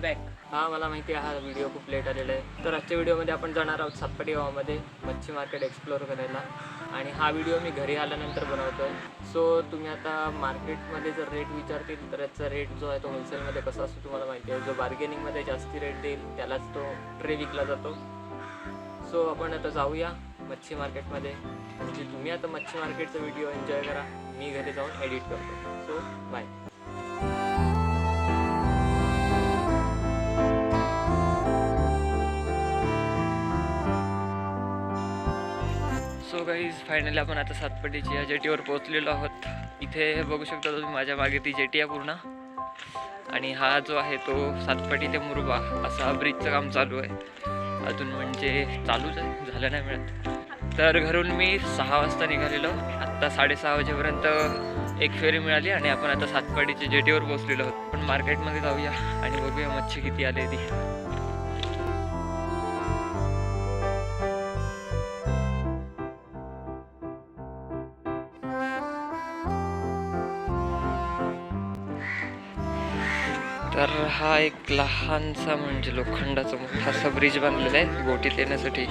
Back. हा मला माहिती आहे हा व्हिडिओ खूप लेट आलेला आहे. तर आजच्या व्हिडिओमध्ये आपण जाणार आहोत सातपाटी गावामध्ये मच्छी मार्केट एक्सप्लोअर करायला. आणि हा व्हिडिओ मी घरी आल्यानंतर बनवतो आहे सो तुम्ही आता मार्केटमध्ये जर रेट विचारतील तर याचा रेट जो आहे तो होलसेलमध्ये कसा असतो तुम्हाला माहिती आहे. जो बार्गेनिंगमध्ये जास्ती रेट देईल त्यालाच तो ट्रे विकला जातो. सो आपण आता जाऊया मच्छी मार्केटमध्ये म्हणजे तुम्ही आता मच्छी मार्केटचा व्हिडिओ एन्जॉय करा. मी घरी जाऊन एडिट करतो. सो बाय गाईज फायनली आपण आता सातपटीची या जेटीवर पोहोचलेलो आहोत. इथे बघू शकता तुम्ही माझ्या मागे ती जेटी आहे पूर्ण. आणि हा जो आहे तो सातपटी ते मुरबा असा ब्रिजचं काम चालू आहे. अजून म्हणजे चालूच आहे झालं नाही मिळत. तर घरून मी सहा वाजता निघालेलो. आत्ता साडेसहा वाजेपर्यंत एक फेरी मिळाली आणि आपण आता सातपाटीच्या जेटीवर पोहोचलेलो आहोत. पण मार्केटमध्ये जाऊया आणि बघूया मच्छी किती आली ती. हा एक लहानसा म्हणजे लोखंडाचा मोठासा ब्रिज बांधलेला आहे. बोटीत येण्यासाठी.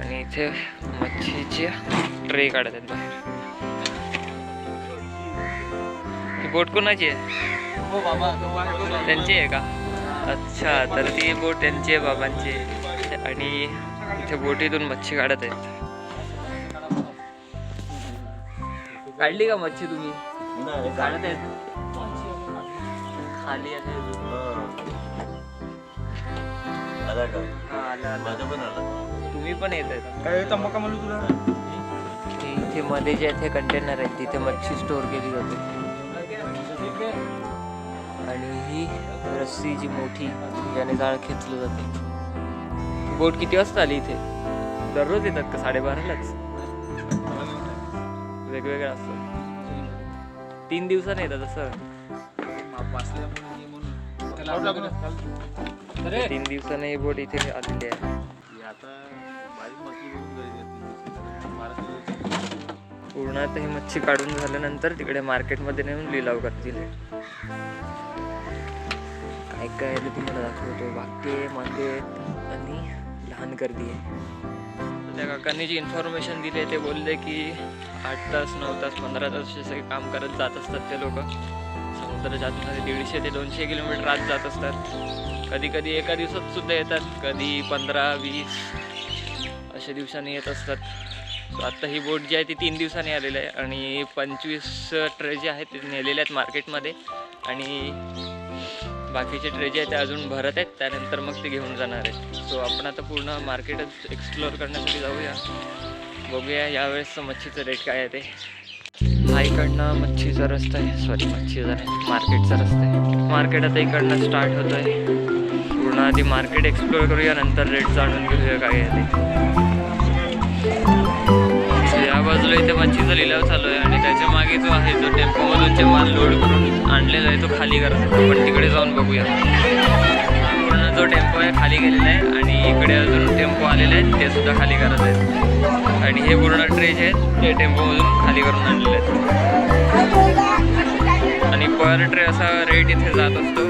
आणि इथे मच्छीची ट्रे काढत आहेत बाहेर. ही बोट कोणाची आहे? त्यांची आहे का? अच्छा तर ती बोट त्यांची आहे बाबांची आणि इथे बोटीतून मच्छी काढत आहेत. काढली का मच्छी तुम्ही? काढत आहेत? खाली आला का? हा. माझं पण आला. तुम्ही पण येत आहेत काय तंबाखा म्हणू तुला? ते इथे मध्ये जे आहे ते कंटेनर आहेत तिथे मच्छी स्टोअर केली जाते. आणि ही रस्सी जी मोठी ज्याने जाळ खेचलं जाते. बोट किती वाजता आली इथे? दररोज येतात का? साडेबारालाच? वेगवेगळं असतं. तीन दिवसाने येतात असं. तीन दिवसाने ही बोट इथे आलेली आहे. पूर्ण आता ही मच्छी काढून झाल्यानंतर तिकडे मार्केटमध्ये नेऊन लिलाव करतील काय काय आहे ते तुम्हाला दाखवतो वाक्य मागे आणि लहान गर्दी आहे. त्या काकांनी जी इन्फॉर्मेशन दिली आहे ते बोलले की आठ तास नऊ तास पंधरा तास असे सगळे काम करत जात असतात ते लोक. समुद्राच्या आतमध्ये दीडशे ते दोनशे किलोमीटर आत जात असतात. कधी कधी एका दिवसात सुद्धा येतात कधी पंधरा वीस अशा दिवसांनी येत असतात. आत्ता ही बोट जी आहे ती तीन दिवसांनी आलेली आहे आणि पंचवीस ट्रे जे आहेत ते नेलेले आहेत मार्केटमध्ये आणि बाकीचे ट्रे जे आहेत ते अजून भरत आहेत त्यानंतर मग ते घेऊन जाणार आहेत. सो आपण आता पूर्ण मार्केटच एक्सप्लोअर करण्यासाठी जाऊया. बघूया यावेळेस मच्छीचं रेट काय आहे ते. हा इकडनं मच्छीचा रस्ता आहे. सॉरी मच्छीचा नाही मार्केटचा रस्ता आहे. मार्केट आता इकडनं स्टार्ट होत आहे पूर्ण आधी मार्केट एक्सप्लोअर करूया नंतर रेट जाणून घेऊया काय आहे ते. या बाजूला इथे मच्छीचा लिलाव चालू आहे आणि त्याच्यामागे जो आहे जो टेम्पोमधून जे माल लोड करून आणलेला आहे तो खाली करत आहे. आपण तिकडे जाऊन बघूया. पूर्ण जो टेम्पो आहे खाली गेलेला आहे आणि इकडे अजून टेम्पो आलेले आहेत ते सुद्धा खाली करत आहेत. आणि हे पूर्ण ट्रे जे आहेत ते टेम्पोमधून खाली करून आणलेले आहेत. आणि पर ट्रे असा रेट इथे जात असतो.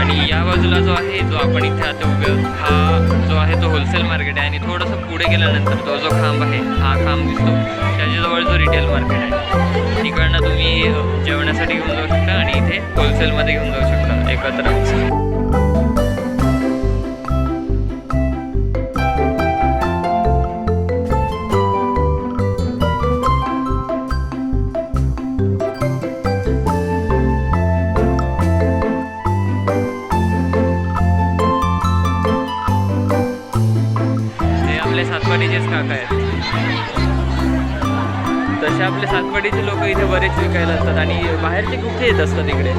आणि या बाजूला जो आहे जो आपण इथे आता उभे हा जो आहे तो होलसेल मार्केट आहे. आणि थोडंसं पुढे गेल्यानंतर तो जो खांब आहे हा खांब दिसतो. त्याच्याजवळ जो रिटेल मार्केट आहे. तिकडनं तुम्ही जेवणासाठी घेऊन जाऊ शकता आणि इथे होलसेलमध्ये घेऊन जाऊ शकता एकत्र. आपले सातपाडीचेच काका आहेत. तसे आपले सातपाडीचे लोक इथे बरेच विकायला असतात आणि बाहेरचे कुठे येत असतात इकडे?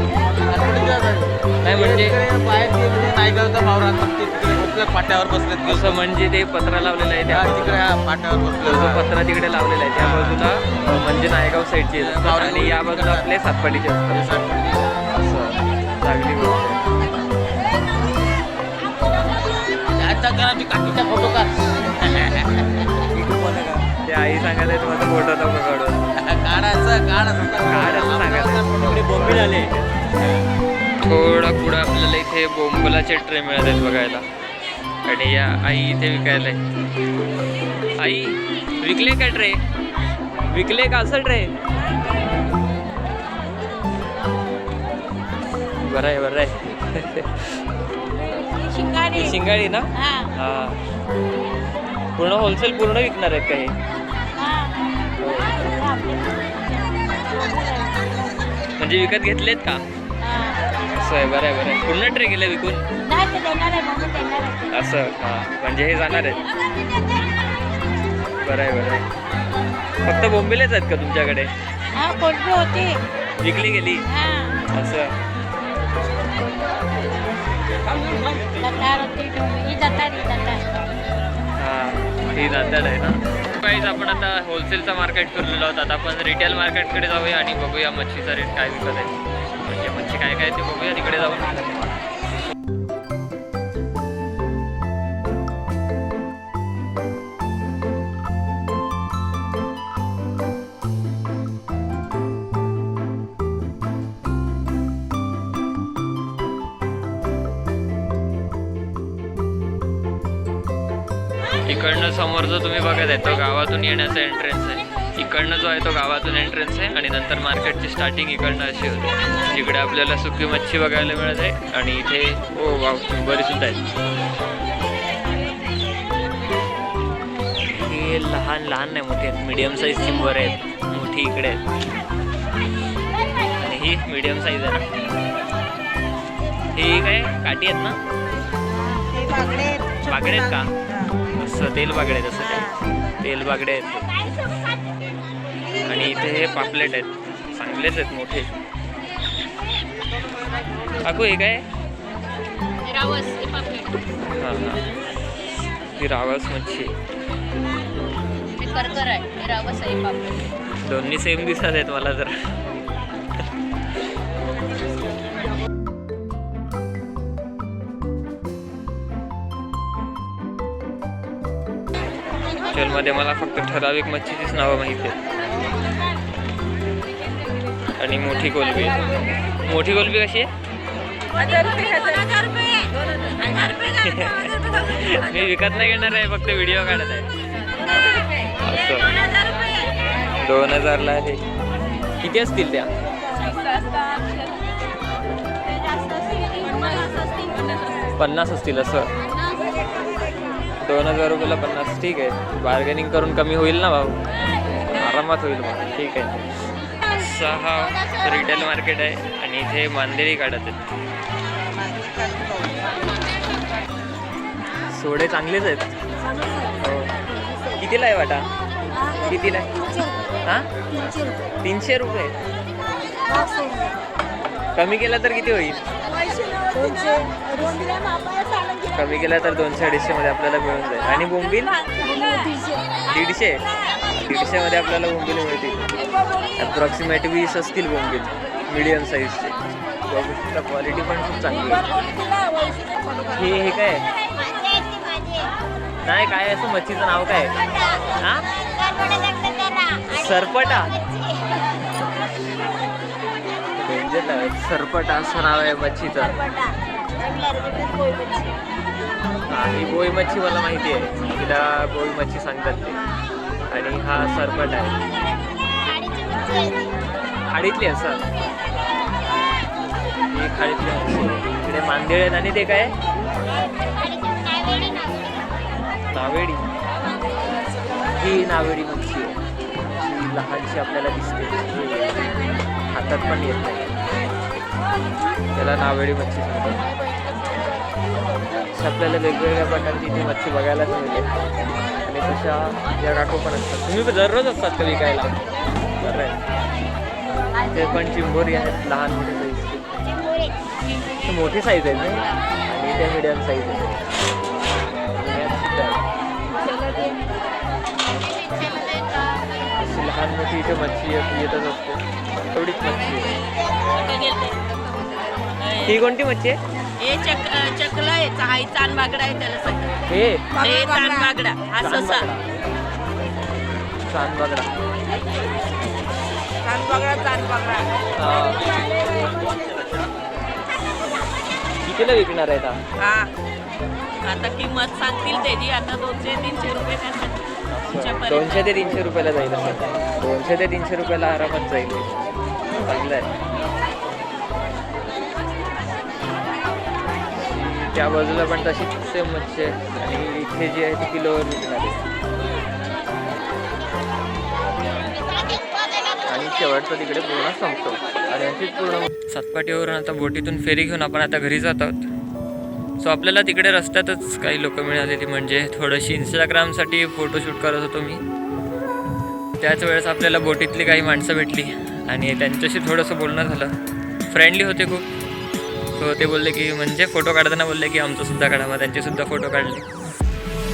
नाही म्हणजे नायगावचा पाट्यावर बसलेत असं म्हणजे ते पत्रा लावलेलं आहे त्या तिकडे पाट्यावर बसले पत्रा तिकडे लावलेला आहे त्या बाजूला म्हणजे नायगाव साईडचे आणि या बाजूला आपले सातपाडीचे असतात. असं चांगली गोष्ट. काकीचा फोटो काढ आई सांगायला तुम्हाला फोटो नको काढून काढायचं काढायचं. काढायचं. तिकडे बोंबील आले थोडं पुढं आपल्याला इथे बोंबलाचे ट्रे मिळत आहेत बघायला. आणि या आई इथे विकायला आहे. आई विकले का ट्रे? विकले का असं ट्रे? बरं आहे बरं आहे. शिंगाडी. शिंगाडी ना? हा. पूर्ण होलसेल पूर्ण विकणार आहेत का म्हणजे विकत घेतलेत का? असं आहे बरं आहे बरं आहे. पूर्ण ट्रे गेले विकून? असं हा. म्हणजे हे जाणार आहेत? बरं आहे बरं आहे. फक्त बोंबिलेच आहेत का तुमच्याकडे? हा होती? विकली गेली? हा. असं. ही ही जातात आहे ना? काहीच आपण आता होलसेलचा मार्केट फिरलेलो आहोत आता आपण रिटेल मार्केटकडे जाऊया आणि बघूया मच्छीचा रेट काय विकत आहे. म्हणजे मच्छी काय काय ते बघूया तिकडे जाऊन. इकडनं समोर जो तुम्ही बघत आहे तो गावातून येण्याचा एंट्रन्स आहे. इकडनं जो आहे तो गावातून एंट्रन्स आहे आणि नंतर मार्केटची स्टार्टिंग इकडनं अशी होते. इकडे आपल्याला सुकी मच्छी बघायला मिळत आहे आणि इथे ओ वाव सुद्धा आहेत. हे लहान लहान नाही मोठे आहेत. मीडियम साईज चिंबर आहेत. मोठी इकडे आहेत. आणि ही मीडियम साईज आहे ना. ही काय काठी आहेत ना? बागडे आहेत का? असं तेल बागडे आहेत असं तेल बागडे आहेत. आणि इथे हे पापलेट आहेत. चांगलेच आहेत मोठे. काकू हे काय? हे हां हां रावस मच्छी. दोन्ही सेम दिसत आहेत मला जर. मध्ये मला फक्त ठराविक मच्छीचीच नावं माहिती आहेत. आणि मोठी कोलबी. मोठी कोलबी कशी आहे? मी विकत नाही घेणार आहे फक्त व्हिडिओ काढत आहे. दोन हजारला आहे. किती असतील त्या? पन्नास असतील असं. दोन हजार रुपयाला पन्नास. ठीक आहे. बार्गेनिंग करून कमी होईल ना भाऊ? आरामात होईल भाऊ. ठीक आहे. असं हा रिटेल मार्केट आहे आणि इथे मांदेरी काढत आहेत. सोडे चांगलेच आहेत. हो. कितीला आहे वाटा? कितीला आहे? हां? तीनशे रुपये. कमी केला तर किती होईल? कमी केला तर दोनशे अडीचशे मध्ये आपल्याला मिळून जाईल. आणि बोंबील? दीडशे. दीडशे मध्ये आपल्याला बोंबील मिळतील. अप्रॉक्सिमेट वीस असतील बोंबील मिडियम साईजचे बघू क्वालिटी पण खूप चांगली आहे. हे हे काय नाही काय असं मच्छीचं नाव काय हां? सरपटा. डेंजर सरपटा असं नाव आहे मच्छीचं. आणि ही मच्छी मला माहिती आहे. तिला गोळी मच्छी सांगतात ते. आणि हा सरपट आहे. खाडीतली आहे सर ही खाडीतली मच्छी इकडे मांदेळ आहेत आणि ते काय? नावेडी. ही नावेडी मच्छी आहे. लहानशी आपल्याला दिसते. हातात पण येत नाही. त्याला नावेडी मच्छी सांगतात आपल्याला वेगवेगळ्या प्रकारची इथे मच्छी बघायला मिळते. आणि तशा या काकू पण असतात. तुम्ही दररोज असतात का विकायला? बरं आहे ते पण चिंबोरी आहेत लहान मोठी साईज मोठी साईज आहे ना? आणि ते मिडियम साईज आहे. लहान मोठी इथे मच्छी येत- येतच असते. एवढीच मच्छी आहे. ही कोणती मच्छी आहे? हे चक चकला आहे हा चांद बागडा आहे त्याला सांगतात हे? हे चांद बागडा हा ससा. चांद बागडा. कितीला विकणार आहे हा? आता किंमत सांगतील त्याची आता दोनशे तीनशे रुपये त्यांच्यापर्यंत. दोनशे ते तीनशे रुपयाला जाईल असं. दोनशे ते तीनशे रुपयाला आरामात जाईल. चांगलं आहे. त्या बाजूला पण तशी सेम मच्छी आहे आणि इथे जी आहे ती किलोवर विकणार आहे आणि शेवटचा तिकडे पूर्ण संपतो. आणि अशीच पूर्ण सातपाटीवरून आता बोटीतून फेरी घेऊन आपण आता घरी जात आहोत. सो आपल्याला तिकडे रस्त्यातच काही लोक मिळालेली म्हणजे थोडीशी इंस्टाग्रामसाठी फोटोशूट करत होतो मी. त्याच वेळेस आपल्याला बोटीतली काही माणसं भेटली. आणि त्यांच्याशी थोडंसं बोलणं झालं. फ्रेंडली होते खूप. सो ते बोलले की म्हणजे फोटो काढताना बोलले की आमचंसुद्धा काढा. मग त्यांचेसुद्धा फोटो काढले.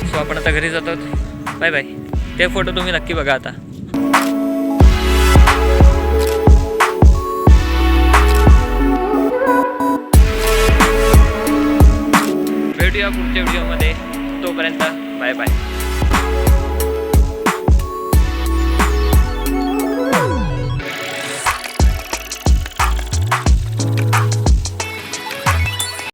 सो आपण आता घरी जातो. बाय बाय ते फोटो तुम्ही नक्की बघा आता. भेटूया पुढच्या व्हिडिओमध्ये तोपर्यंत बाय बाय